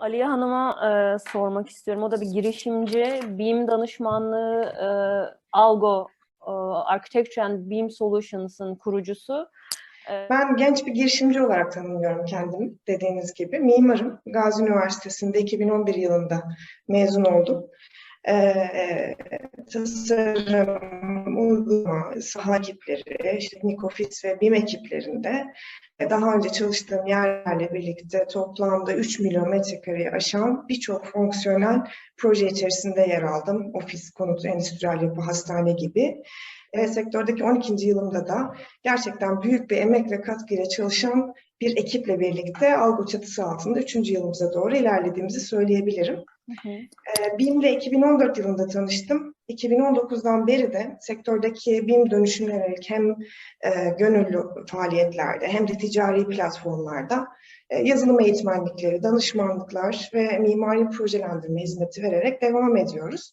Aliye Hanım'a e, sormak istiyorum. O da bir girişimci, BİM danışmanlığı, e, Algo e, Architecture and BİM Solutions'ın kurucusu. Ben genç bir girişimci olarak tanımlıyorum kendimi dediğiniz gibi. Mimarım. Gazi Üniversitesi'nde 2011 yılında mezun oldum. Ee, tasarım, uygulama, saha ekipleri, işte teknik ofis ve BİM ekiplerinde e, daha önce çalıştığım yerlerle birlikte toplamda 3 milyon metrekareye aşan birçok fonksiyonel proje içerisinde yer aldım. Ofis, konut, endüstriyel yapı, hastane gibi. E, sektördeki 12. yılımda da gerçekten büyük bir emek ve katkıyla çalışan bir ekiple birlikte Algo çatısı altında 3. yılımıza doğru ilerlediğimizi söyleyebilirim. hı hı. E, BİM'le 2014 yılında tanıştım. 2019'dan beri de sektördeki BİM dönüşümüne yönelik hem e, gönüllü faaliyetlerde hem de ticari platformlarda e, yazılım eğitmenlikleri, danışmanlıklar ve mimari projelendirme hizmeti vererek devam ediyoruz.